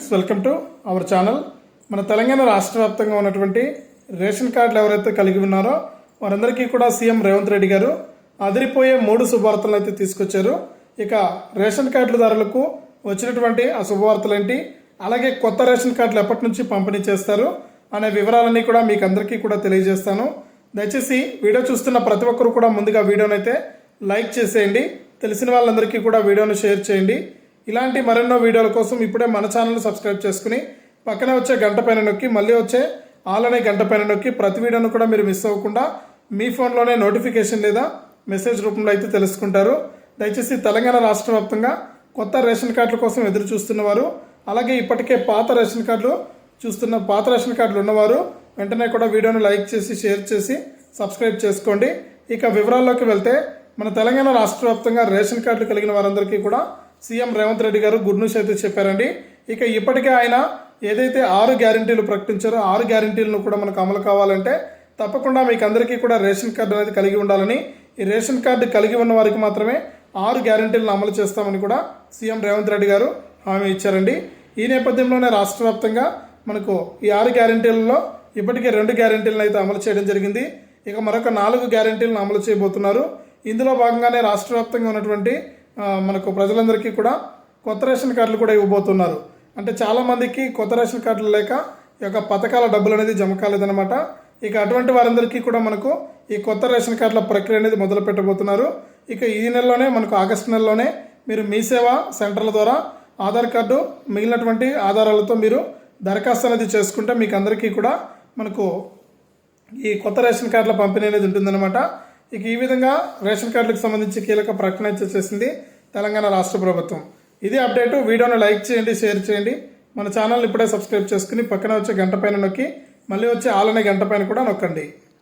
Friends welcome to our channel. మన తెలంగాణ రాష్ట్ర వ్యాప్తంగా ఉన్నటువంటి రేషన్ కార్డులు ఎవరైతే కలిగి ఉన్నారో వారందరికీ కూడా సీఎం రేవంత్ రెడ్డి గారు అదిరిపోయే మూడు శుభవార్తలను అయితే తీసుకొచ్చారు. ఇక రేషన్ కార్డులదారులకు వచ్చినటువంటి ఆ శుభవార్తలు ఏంటి? అలాగే కొత్త రేషన్ కార్డులు ఎప్పటి నుంచి పంపిణీ చేస్తారు? అనే వివరాలన్నీ కూడా మీకు అందరికీ కూడా తెలియజేస్తాను. దయచేసి వీడియో చూస్తున్న ప్రతి ఒక్కరు కూడా ముందుగా వీడియోనైతే లైక్ చేసేయండి. తెలిసిన వాళ్ళందరికీ కూడా వీడియోను షేర్ చేయండి. ఇలాంటి మరెన్నో వీడియోల కోసం ఇప్పుడే మన ఛానల్ సబ్స్క్రైబ్ చేసుకుని పక్కనే వచ్చే గంట పైన నొక్కి మళ్ళీ వచ్చే ఆల్ అనే గంట పైన నొక్కి ప్రతి వీడియోను కూడా మీరు మిస్ అవ్వకుండా మీ ఫోన్లోనే నోటిఫికేషన్ లేదా మెసేజ్ రూపంలో అయితే తెలుసుకుంటారు. దయచేసి తెలంగాణ రాష్ట్ర వ్యాప్తంగా కొత్త రేషన్ కార్డుల కోసం ఎదురు చూస్తున్నవారు అలాగే ఇప్పటికే పాత రేషన్ కార్డులు చూస్తున్న పాత రేషన్ కార్డులు ఉన్నవారు వెంటనే కూడా వీడియోను లైక్ చేసి షేర్ చేసి సబ్స్క్రైబ్ చేసుకోండి. ఇక వివరాల్లోకి వెళ్తే మన తెలంగాణ రాష్ట్ర వ్యాప్తంగా రేషన్ కార్డులు కలిగిన వారందరికీ కూడా సీఎం రేవంత్ రెడ్డి గారు గుడ్ న్యూస్ అయితే చెప్పారండి. ఇక ఇప్పటికే ఆయన ఏదైతే ఆరు గ్యారంటీలు ప్రకటించారో ఆరు గ్యారంటీలను కూడా మనకు అమలు కావాలంటే తప్పకుండా మీకు అందరికీ కూడా రేషన్ కార్డు అనేది కలిగి ఉండాలని ఈ రేషన్ కార్డు కలిగి ఉన్న వారికి మాత్రమే ఆరు గ్యారంటీలను అమలు చేస్తామని కూడా సీఎం రేవంత్ రెడ్డి గారు హామీ ఇచ్చారండి. ఈ నేపథ్యంలోనే రాష్ట్ర వ్యాప్తంగా మనకు ఈ ఆరు గ్యారంటీలలో ఇప్పటికే రెండు గ్యారంటీలను అయితే అమలు చేయడం జరిగింది. ఇక మరొక నాలుగు గ్యారంటీలను అమలు చేయబోతున్నారు. ఇందులో భాగంగానే రాష్ట్ర వ్యాప్తంగా ఉన్నటువంటి మనకు ప్రజలందరికీ కూడా కొత్త రేషన్ కార్డులు కూడా ఇవ్వబోతున్నారు. అంటే చాలామందికి కొత్త రేషన్ కార్డులు లేక ఈ యొక్క పథకాల డబ్బులు అనేది జమ కాలేదన్నమాట. ఇక అటువంటి వారందరికీ కూడా మనకు ఈ కొత్త రేషన్ కార్డుల ప్రక్రియ అనేది మొదలు పెట్టబోతున్నారు. ఇక ఈ నెలలోనే మనకు ఆగస్టు నెలలోనే మీరు మీ సేవ సెంటర్ల ద్వారా ఆధార్ కార్డు మిగిలినటువంటి ఆధారాలతో మీరు దరఖాస్తు అనేది చేసుకుంటే మీకు అందరికీ కూడా మనకు ఈ కొత్త రేషన్ కార్డుల పంపిణీ అనేది ఉంటుందన్నమాట. ఇక ఈ విధంగా రేషన్ కార్డులకు సంబంధించి కీలక ప్రకటన చేసింది తెలంగాణ రాష్ట్ర ప్రభుత్వం. ఇది అప్డేటు. వీడియోను లైక్ చేయండి షేర్ చేయండి. మన ఛానల్ ఇప్పుడే సబ్స్క్రైబ్ చేసుకుని పక్కన వచ్చే గంట పైన నొక్కి మళ్ళీ వచ్చే ఆలనే గంట పైన కూడా నొక్కండి.